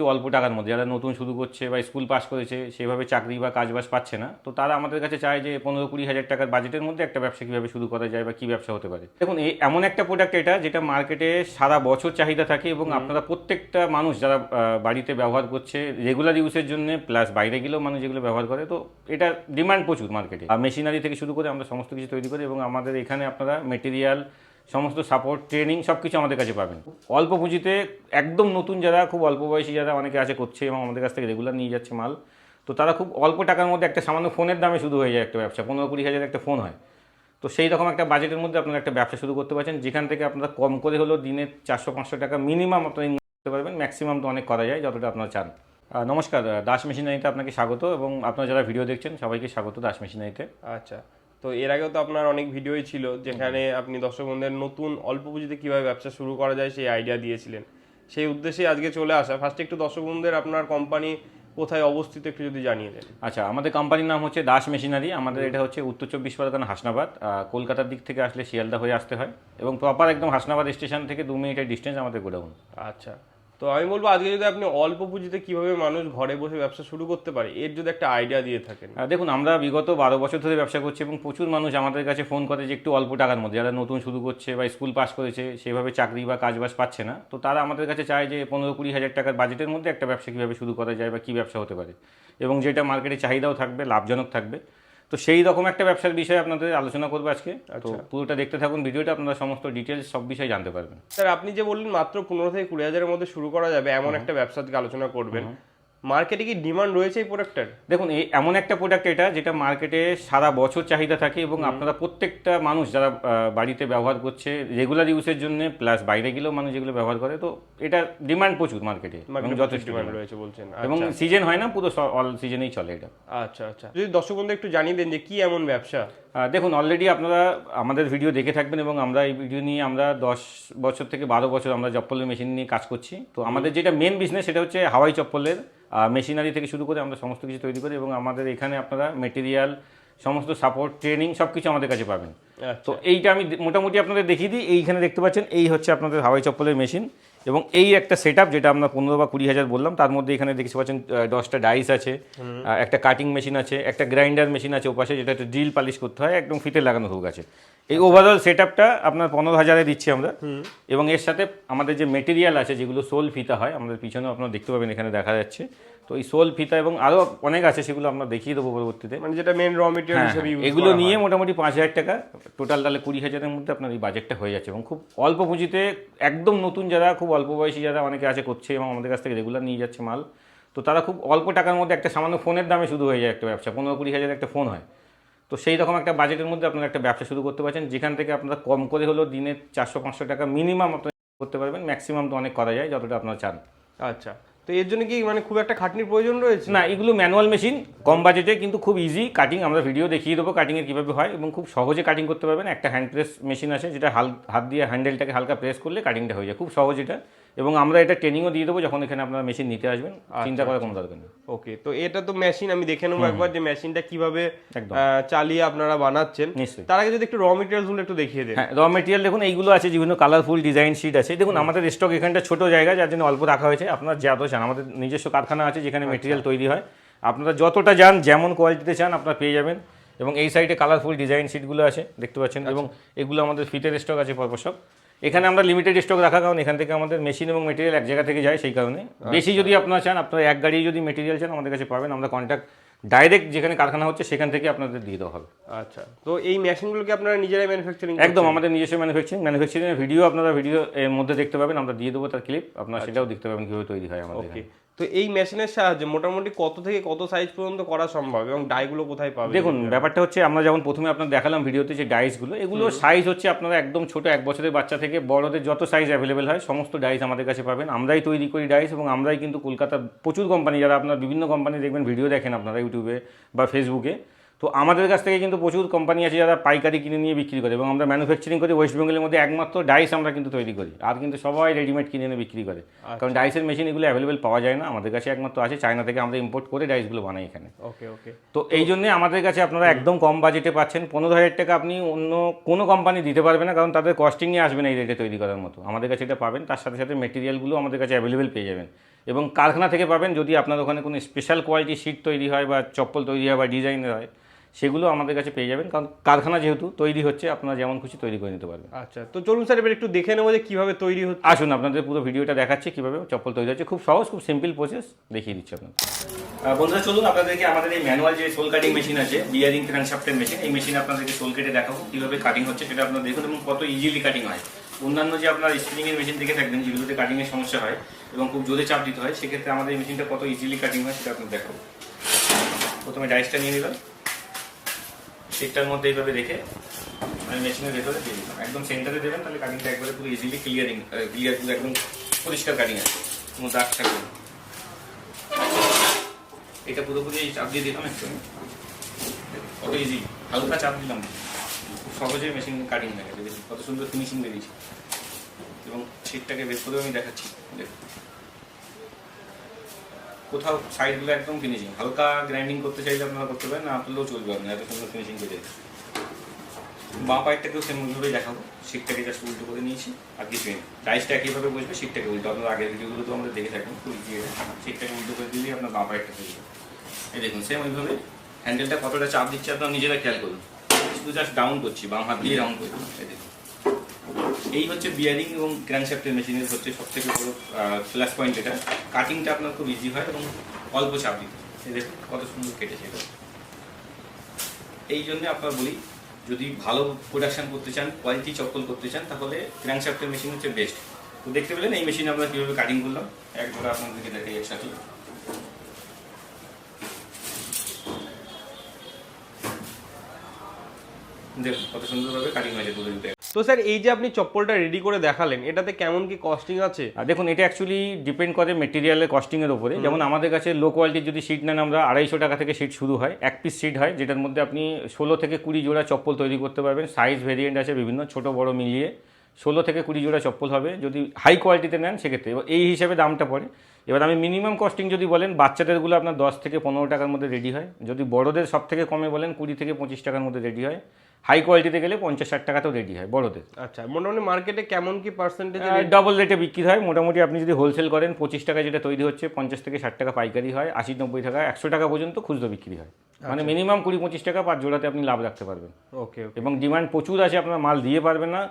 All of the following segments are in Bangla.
একটু অল্প টাকার মধ্যে। যারা নতুন শুরু করছে বা স্কুল পাস করেছে সেভাবে চাকরি বা কাজ বাজ পাচ্ছে না। তো তারা আমাদের কাছে চায় যে পনেরো কুড়ি হাজার টাকার বাজেটের মধ্যে একটা ব্যবসা কীভাবে শুরু করা যায় বা কী ব্যবসা হতে পারে। দেখুন এই এমন একটা প্রোডাক্ট এটা যেটা মার্কেটে সারা বছর চাহিদা থাকে এবং আপনারা প্রত্যেকটা মানুষ যারা বাড়িতে ব্যবহার করছে রেগুলার ইউজের জন্য প্লাস বাইরে গেলেও মানুষ যেগুলো ব্যবহার করে তো এটা ডিমান্ড প্রচুর মার্কেটে আর মেশিনারি থেকে শুরু করে আমরা সমস্ত কিছু তৈরি করি এবং আমাদের এখানে আপনারা মেটেরিয়াল সমস্ত সাপোর্ট ট্রেনিং সব কিছু আমাদের কাছে পাবেন। অল্প পুঁজিতে একদম নতুন যারা, খুব অল্প বয়সী যারা অনেকে আছে করছে এবং আমাদের কাছ থেকে রেগুলার নিয়ে যাচ্ছে মাল, তো তারা খুব অল্প টাকার মধ্যে একটা সামান্য ফোনের দামে শুরু হয়ে যায় একটা ব্যবসা, পনেরো কুড়ি হাজার একটা ফোন হয়। তো সেই রকম একটা বাজেটের মধ্যে আপনারা একটা ব্যবসা শুরু করতে পারছেন, যেখান থেকে আপনারা কম করে হলেও দিনে চারশো, পাঁচশো টাকা মিনিমাম আপনারা income করতে পারবেন ম্যাক্সিমাম তো অনেক করা যায়, যতটা আপনারা চান। নমস্কার দাস মেশিনারিতে আপনাকে স্বাগত এবং আপনারা যারা ভিডিও দেখছেন, সবাইকে স্বাগত দাস মেশিনারিতে। আচ্ছা। তো এর আগেও তো আপনার অনেক ভিডিওই ছিল যেখানে আপনি দর্শক বন্ধুদের নতুন অল্প পুঁজিতে কীভাবে ব্যবসা শুরু করা যায় সেই আইডিয়া দিয়েছিলেন। সেই উদ্দেশ্যে আজকে চলে আসা। ফার্স্টে একটু দর্শক বন্ধুদের আপনার কোম্পানি কোথায় অবস্থিত একটু যদি জানিয়ে দেন। আচ্ছা আমাদের কোম্পানির নাম হচ্ছে দাস মেশিনারি। আমাদের এটা হচ্ছে উত্তর চব্বিশ পরগনা হাসনাবাদ। কলকাতার দিক থেকে আসলে শিয়ালদা হয়ে আসতে হয় এবং প্রপার একদম হাসনাবাদ স্টেশন থেকে দু মিনিটের ডিস্টেন্স আমাদের গোডাউন। আচ্ছা তো আমি বলব আজকে যদি আপনি অল্প পুঁজিতে কীভাবে মানুষ ঘরে বসে ব্যবসা শুরু করতে পারে এর যদি একটা আইডিয়া দিয়ে থাকেন। আহ, দেখুন আমরা বিগত বারো বছর ধরে ব্যবসা করছি এবং প্রচুর মানুষ আমাদের কাছে ফোন করে যে একটু অল্প টাকার মধ্যে যারা নতুন শুরু করছে বা স্কুল পাস করেছে সেভাবে চাকরি বা কাজ বাজ পাচ্ছে না। তো তারা আমাদের কাছে চায় যে পনেরো কুড়ি হাজার টাকার বাজেটের মধ্যে একটা ব্যবসা কীভাবে শুরু করা যায় বা কী ব্যবসা হতে পারে। এবং যেটা মার্কেটে চাহিদাও থাকবে লাভজনক থাকবে। তো সেই রকম একটা ব্যবসার বিষয়ে আপনাদের আলোচনা করব আজকে। তো পুরোটা দেখতে থাকুন ভিডিওটা আপনারা সমস্ত ডিটেলস সব বিষয়ে জানতে পারবেন। স্যার আপনি যে বললেন মাত্র পনেরো থেকে কুড়ি হাজারের মধ্যে শুরু করা যাবে এমন একটা ব্যবসা থেকে আলোচনা করবেন। মার্কেটে কি ডিমান্ড রয়েছে এই প্রোডাক্টটার দেখুন এই এমন একটা প্রোডাক্ট এটা যেটা মার্কেটে সারা বছর চাহিদা থাকে এবং আপনারা প্রত্যেকটা মানুষ যারা বাড়িতে ব্যবহার করছে রেগুলার ইউজের জন্য প্লাস বাইরে গেলেও মানুষ যেগুলো ব্যবহার করে তো এটা ডিমান্ড প্রচুর মার্কেটে এবং যথেষ্ট ডিমান্ড রয়েছে বলছেন এবং সিজন হয় না পুরো অল সিজনেই চলে এটা। আচ্ছা আচ্ছা। যদি দর্শক বন্ধু একটু জানিয়ে দেন যে কি এমন ব্যবসা? দেখুন অলরেডি আপনারা আমাদের ভিডিও দেখে থাকবেন এবং আমরা এই ভিডিও নিয়ে আমরা দশ বছর থেকে বারো বছর আমরা চপ্পলের মেশিন নিয়ে কাজ করছি। তো আমাদের যেটা মেন বিজনেস সেটা হচ্ছে হাওয়াই চপ্পলের মেশিনারি থেকে শুরু করে আমরা সমস্ত কিছু তৈরি করি এবং আমাদের এখানে আপনারা মেটেরিয়াল সমস্ত সাপোর্ট ট্রেনিং সব কিছু আমাদের কাছে পাবেন। তো এইটা আমি মোটামুটি আপনাদের দেখিয়ে দিই। এইখানে দেখতে পাচ্ছেন এই হচ্ছে আপনাদের হাওয়াই চপ্পলের মেশিন এবং এই একটা সেট যেটা আমরা পনেরো বা কুড়ি হাজার বললাম তার মধ্যে এখানে দেখতে পাচ্ছেন দশটা ডাইস আছে একটা কাটিং মেশিন আছে একটা গ্রাইন্ডার মেশিন আছে ওপাশে যেটা একটা ড্রিল পালিশ করতে হয় একদম ফিটে লাগানো হোক আছে। এই ওভারঅল সেট আপটা আপনার পনেরো হাজারে দিচ্ছি আমরা। এবং এর সাথে আমাদের যে মেটেরিয়াল আছে যেগুলো সোল ফিতা হয় আমাদের পিছনেও আপনারা দেখতে পাবেন এখানে দেখা যাচ্ছে। তো এই সোল ফিতা এবং আরও অনেক আছে সেগুলো আমরা দেখিয়ে দেবো পরবর্তীতে। মানে যেটা মেন র মেটেরিয়াল হিসেবে এগুলো নিয়ে মোটামুটি পাঁচ হাজার টাকা টোটাল তাহলে কুড়ি হাজারের মধ্যে আপনার এই বাজেটটা হয়ে যাচ্ছে। এবং খুব অল্প পুঁজিতে একদম নতুন যারা খুব অল্প বয়সী যারা অনেকে আছে করছে এবং আমাদের কাছ থেকে রেগুলার নিয়ে যাচ্ছে মাল। তো তারা খুব অল্প টাকার মধ্যে একটা সামান্য ফোনের দামে শুরু হয়ে যায় একটা ব্যবসা। পনেরো কুড়ি হাজার একটা ফোন হয়। তো সেই রকম একটা বাজেটের মধ্যে আপনারা একটা ব্যবসা শুরু করতে পারছেন যেখান থেকে আপনারা কম করে হলেও দিনে চারশো পাঁচশো টাকা মিনিমাম আপনারা করতে পারবেন ম্যাক্সিমাম তো অনেক করা যায় যতটা আপনারা চান। আচ্ছা তো এর জন্য কি মানে খুব একটা খাটনির প্রয়োজন রয়েছে? না এগুলো ম্যানুয়াল মেশিন কম বাজেটে কিন্তু খুব ইজি কাটিং আমরা ভিডিও দেখিয়ে দেবো কাটিংয়ের কীভাবে হয় এবং খুব সহজে কাটিং করতে পারবেন। একটা হ্যান্ড প্রেস মেশিন আছে যেটা হাল হাত দিয়ে হ্যান্ডেলটাকে হালকা প্রেস করলে কাটিংটা হয়ে যায় খুব সহজ এটা। এবং আমরা এটা ট্রেনিংও দিয়ে দেবো যখন এখানে আপনারা মেশিন নিতে আসবেন। চিন্তা করার কোনো দরকার নেই। ওকে তো এটা তো মেশিন আমি দেখে নেব একবার যে মেশিনটা কীভাবে চালিয়ে আপনারা বানাচ্ছেন। নিশ্চয়ই। তার আগে যদি একটু র মেটেরিয়ালসগুলো একটু দেখিয়ে দেন। হ্যাঁ র মেটেরিয়াল দেখুন এইগুলো আছে বিভিন্ন কালারফুল ডিজাইন শিট আছে। দেখুন আমাদের স্টক এখানটা ছোট জায়গা যার জন্য অল্প রাখা হয়েছে। আপনার যত চান আমাদের নিজস্ব কারখানা আছে যেখানে মেটেরিয়াল তৈরি হয়। আপনারা যতটা যান যেমন কোয়ালিটিতে চান আপনারা পেয়ে যাবেন। এবং এই সাইডে কালারফুল ডিজাইন শিটগুলো আছে দেখতে পাচ্ছেন। এবং এগুলো আমাদের ফিটের স্টক আছে পরপর সব এখানে আমরা লিমিটেড স্টক রাখা কারণ এখান থেকে আমাদের মেশিন এবং মেটেরিয়াল এক জায়গা থেকে যায় সেই কারণে। বেশি যদি আপনারা চান আপনারা এক গাড়ি যদি মেটেরিয়াল চান আমাদের কাছে পাবেন। আমরা কন্ট্যাক্ট ডাইরেক্ট যেখানে কারখানা হচ্ছে সেখান থেকে আপনাদের দিয়ে দেওয়া হবে। আচ্ছা। তো এই মেশিনগুলোকে আপনারা নিজেরাই ম্যানুফ্যাকচারিং একদম আমাদের নিজস্ব ম্যানুফ্যাকচারিং ম্যানুফ্যাকচারিং ভিডিও আপনারা ভিডিও এর মধ্যে দেখতে পাবেন আমরা দিয়ে দেবো তার ক্লিপ আপনারা সেটাও দেখতে পাবেন কীভাবে তৈরি হয় আমাদের ওকে তো এই মেশিনের সাহায্যে মোটামুটি কত থেকে কত সাইজ পর্যন্ত করা সম্ভব এবং ডাইগুলো কোথায় পাবে? দেখুন ব্যাপারটা হচ্ছে আমরা যেমন প্রথমে আপনার দেখালাম ভিডিওতে যে ডাইসগুলো এগুলো সাইজ হচ্ছে আপনারা একদম ছোট এক বছরের বাচ্চা থেকে বড়দের যত সাইজ অ্যাভেলেবেল হয় সমস্ত ডাইস আমাদের কাছে পাবেন। আমরাই তৈরি করি ডাইস এবং আমরাই কিন্তু কলকাতার প্রচুর কোম্পানি যারা আপনার বিভিন্ন কোম্পানি দেখবেন ভিডিও দেখেন আপনারা ইউটিউবে বা ফেসবুকে তো আমাদের কাছ থেকে কিন্তু প্রচুর কোম্পানি আছে যারা পাইকারি কিনে নিয়ে বিক্রি করে এবং আমরা ম্যানুফ্যাকচারিং করি ওয়েস্ট বেঙ্গলের মধ্যে একমাত্র ডাইস আমরা কিন্তু তৈরি করি। আর কিন্তু সবাই রেডিমেড কিনে এনে বিক্রি করে। কারণ ডাইসের মেশিন এগুলো অ্যাভেলেবেল পাওয়া যায় না আমাদের কাছে একমাত্র আছে চায়না থেকে আমরা ইম্পোর্ট করে ডাইসগুলো বানাই এখানে। ওকে ওকে তো এই জন্য আমাদের কাছে আপনারা একদম কম বাজেটে পাচ্ছেন। পনেরো হাজার টাকা আপনি অন্য কোনো কোম্পানি দিতে পারবে না কারণ তাদের কস্টিং নিয়ে আসবে না এই রেটে তৈরি করার মতো। আমাদের কাছে এটা পাবেন তার সাথে সাথে মেটেরিয়ালগুলো আমাদের কাছে অ্যাভেলেবেল পেয়ে যাবেন। এবং কারখানা থেকে পাবেন যদি আপনার ওখানে কোনো স্পেশাল কোয়ালিটি সিট তৈরি হয় বা চপ্পল তৈরি হয় বা ডিজাইনের হয় সেগুলো আমাদের কাছে পেয়ে যাবেন। কারণ কারখানা যেহেতু তৈরি হচ্ছে আপনারা যেমন খুশি তৈরি করে নিতে পারবেন। আচ্ছা তো চলুন স্যার এবার একটু দেখে নেব যে কীভাবে তৈরি হচ্ছে। আসুন আপনাদের পুরো ভিডিওটা দেখাচ্ছে কীভাবে চপ্পল তৈরি হচ্ছে। খুব সহজ খুব সিম্পল প্রসেস দেখিয়ে দিচ্ছি আপনাদের। বন্ধুরা চলুন আপনাদেরকে আমাদের এই ম্যানুয়াল যে সোল কাটিং মেশিন আছে বিয়ারিং ক্র্যাঙ্কশাফটের মেশিন এই মেশিন আপনাদেরকে সোল কেটে দেখাবো কীভাবে কাটিং হচ্ছে সেটা আপনারা দেখুন এবং কত ইজিলি কাটিং হয়। অন্যান্য যে আপনার স্প্রিং এর মেশিন দেখে থাকবেন যেগুলোতে কাটিং এর সমস্যা হয় এবং খুব জোরে চাপ দিতে হয় সেক্ষেত্রে আমাদের এই মেশিনটা কত ইজিলি কাটিং হয় সেটা আপনাদের দেখাবো। প্রথমে ডাইসটা নিয়ে নিলাম। সিটটার মধ্যে এইভাবে রেখে আমি মেশিনের ভেতরে দিয়ে দিলাম। একদম সেন্টারে দেবেন, তাহলে কাটিংটা একবারে পুরো ইজিলি ক্লিয়ারিং ক্লিয়ার পুরো একদম পরিষ্কার কাটিং আছে, কোনো দাগ থাকবে না। এটা পুরোপুরি চাপ দিয়ে দিলাম একটু কত ইজি হালকা চাপ দিলাম খুব সহজে মেশিন কাটিং হয়ে গেছে কত সুন্দর ফিনিশিং বেরিয়েছে। এবং সিটটাকে বের করেও আমি দেখাচ্ছি, দেখুন। কোথাও সাইডগুলো একদম ফিনিশিং হালকা গ্রাইন্ডিং করতে চাইলে আপনারা করতে পারেন, না করলেও চলবে আপনার এত সুন্দর ফিনিশিং বেরিয়েছে বাঁ পাইটটাকেও সেম ওইভাবে দেখাবো সিটটাকে জাস্ট উল্টো করে নিয়েছি, আর কিছুই নেই। ডাইসটা একইভাবে বসবে সিটটাকে উল্টো। আপনার আগের ভিডিওগুলো তো আমরা দেখে থাকবেন খুব ইজি সিটটাকে উল্টো করে দিলেই আপনার বাঁ পাইটটা হয়ে যাবে। এই দেখুন সেম ওইভাবে হ্যান্ডেলটা কতটা চাপ দিচ্ছে আপনারা নিজেরা খেয়াল করুন। শুধু জাস্ট ডাউন করছি, বাম হাত দিয়ে ডাউন করছি। এই দেখুন। এই হচ্ছে বিয়ারিং এবং ক্র্যাঙ্কশ্যাফটের মেশিনের হচ্ছে সব থেকে বড় প্লাস পয়েন্ট এটা। কাটিংটা আপনার খুব ইজি হয় এবং অল্প চাপ দিতে দেখুন কত সুন্দর কেটেছে এটা। এই জন্য আপনার বলি, যদি ভালো প্রোডাকশন করতে চান কোয়ালিটি চপ্পল করতে চান, তাহলে ক্র্যাঙ্কশ্যাফটের মেশিন হচ্ছে বেস্ট তো দেখতে পেলেন, এই মেশিনে আমরা কীভাবে কাটিং করলাম? এক জোড়া আপনাদেরকে দেখাই একসাথে দেখুন কত সুন্দরভাবে কাটিং হয়েছে দুটো তো স্যার এই যে আপনি চপ্পলটা রেডি করে দেখালেন এটাতে কেমন কি কস্টিং আছে? আর দেখুন এটা অ্যাকচুয়ালি ডিপেন্ড করে মেটেরিয়ালের কস্টিংয়ের উপরে। যেমন আমাদের কাছে লো কোয়ালিটির যদি সিট নেন আমরা আড়াইশো টাকা থেকে সিট শুরু হয় এক পিস সিট হয় যেটার মধ্যে আপনি ষোলো থেকে কুড়ি জোড়া চপ্পল তৈরি করতে পারবেন। সাইজ ভেরিয়েন্ট আছে বিভিন্ন ছোট বড় মিলিয়ে। ষোলো থেকে কুড়ি জোড়া চপ্পল হবে যদি হাই কোয়ালিটিতে নেন সেক্ষেত্রে। এবার এই হিসেবে দামটা পড়ে। এবার আমি মিনিমাম কস্টিং যদি বলেন বাচ্চাদেরগুলো আপনার দশ থেকে পনেরো টাকার মধ্যে রেডি হয়। যদি বড়দের সব থেকে কমে বলেন কুড়ি থেকে পঁচিশ টাকার মধ্যে রেডি হয়। হাই কোয়ালিটিতে গেলে পঞ্চাশ ষাট টাকাতেও রেডি হয় বড়দের। আচ্ছা মোটামুটি মার্কেটে কেমন কি পার্সেন্টেজ ডবল রেটে বিক্রি হয়। মোটামুটি আপনি যদি হোলসেল করেন পঁচিশ টাকা যেটা তৈরি হচ্ছে পঞ্চাশ থেকে ষাট টাকা পাইকারি হয় আশি নব্বই টাকা একশো টাকা পর্যন্ত খুচরো বিক্রি হয়। মানে মিনিমাম কুড়ি পঁচিশ টাকা পার জোড়াতে আপনি লাভ রাখতে পারবেন। ওকে ওকে এবং ডিমান্ড প্রচুর আছে আপনার মাল দিয়ে পারবেন না।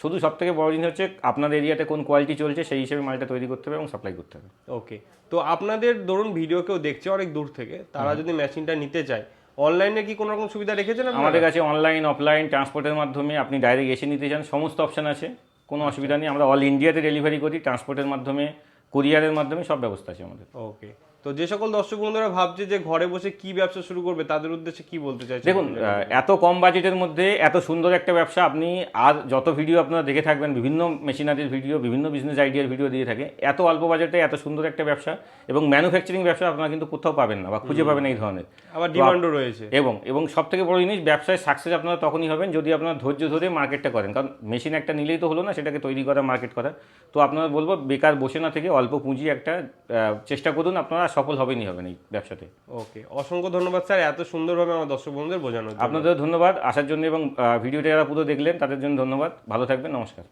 শুধু সব থেকে বড় জিনিস হচ্ছে আপনার এরিয়াতে কোন কোয়ালিটি চলছে সেই হিসেবে মালটা তৈরি করতে হবে এবং সাপ্লাই করতে হবে। ওকে তো আপনাদের ধরুন ভিডিও কেউ দেখছে অনেক দূর থেকে তারা যদি মেশিনটা নিতে চায় অনলাইনে কি কোনো রকম সুবিধা রেখেছেন? আমাদের কাছে অনলাইন অফলাইন ট্রান্সপোর্টের মাধ্যমে আপনি ডাইরেক্ট এসে নিতে চান সমস্ত অপশান আছে কোনো অসুবিধা নেই আমরা অল ইন্ডিয়াতে ডেলিভারি করি ট্রান্সপোর্টের মাধ্যমে কুরিয়ারের মাধ্যমে সব ব্যবস্থা আছে আমাদের। ওকে তো যে সকল দর্শক বন্ধুরা ভাবছে যে ঘরে বসে কি ব্যবসা শুরু করবে তাদের উদ্দেশ্যে কি বলতে চাইছেন? দেখুন এত কম বাজেটের মধ্যে এত সুন্দর একটা ব্যবসা আপনি আর যত ভিডিও আপনারা দেখে থাকবেন বিভিন্ন মেশিনারির ভিডিও বিভিন্ন বিজনেস আইডিয়ার ভিডিও দিয়ে থাকে এত অল্প বাজেটে এত সুন্দর একটা ব্যবসা এবং ম্যানুফ্যাকচারিং ব্যবসা আপনারা কিন্তু কোথাও পাবেন না বা খুঁজে পাবেন এই ধরনের। আবার ডিমান্ডও রয়েছে। এবং এবং সব থেকে বড় জিনিস ব্যবসায় সাকসেস আপনারা তখনই হবেন যদি আপনারা ধৈর্য ধরে মার্কেটটা করেন। কারণ মেশিন একটা নিলেই তো হলো না সেটাকে তৈরি করা মার্কেট করা। তো আপনারা বলব বেকার বসে না থেকে অল্প পুঁজি একটা চেষ্টা করুন আপনারা সফল হবেনি হবেন এই ব্যবসাতে। ওকে অসংখ্য ধন্যবাদ স্যার এত সুন্দরভাবে আমার দর্শক বন্ধুদের বোঝানো জন্য। আপনাদের ধন্যবাদ আসার জন্য এবং ভিডিওটা যারা পুরো দেখলেন তাদের জন্য ধন্যবাদ। ভালো থাকবেন নমস্কার।